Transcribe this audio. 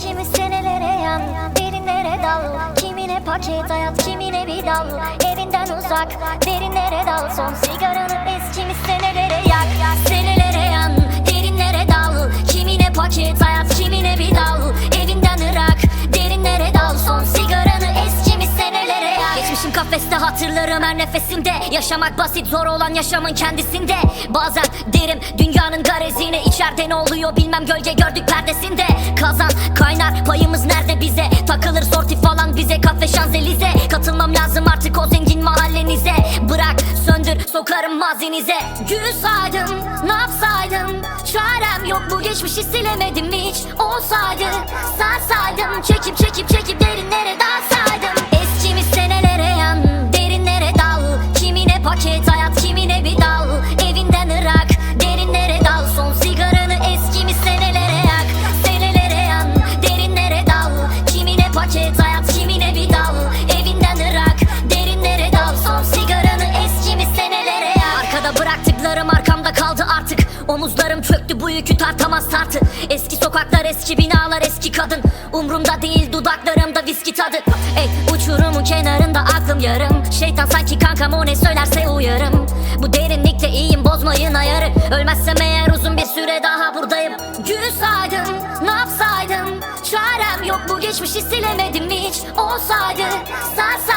Kimi senelere yan, derinlere dal. Kimine paket hayat, kimine bir dal. Evinden uzak, derinlere dal. Son sigaranı es, kimi senelere yak. Senelere yan, derinlere dal. Kimine paket hayat, kimine bir dal. Kafeste hatırlarım her nefesimde. Yaşamak basit zor olan yaşamın kendisinde. Bazen derim dünyanın garezine içeride ne oluyor bilmem gölge gördük perdesinde. Kazan kaynar payımız nerede bize? Takılır sorti falan bize kafe şanzelize. Katılmam lazım artık o zengin mahallenize. Bırak söndür sokarım mazinize. Gül saydım ne Çarem yok bu geçmişi silemedim hiç. Olsaydı sarsaydım Çekip çekip çekip Omuzlarım çöktü bu yükü tartamaz tartı. Eski sokaklar eski binalar eski kadın. Umrumda değil dudaklarımda viski tadı. Ey uçurumun kenarında aklım yarım. Şeytan sanki kankam o ne söylerse uyarım. Bu derinlikte iyiyim bozmayın ayarı. Ölmezsem eğer uzun bir süre daha buradayım. Gül saydım ne yapsaydım? Çarem yok bu geçmişi silemedim hiç. Olsaydı sarsaydım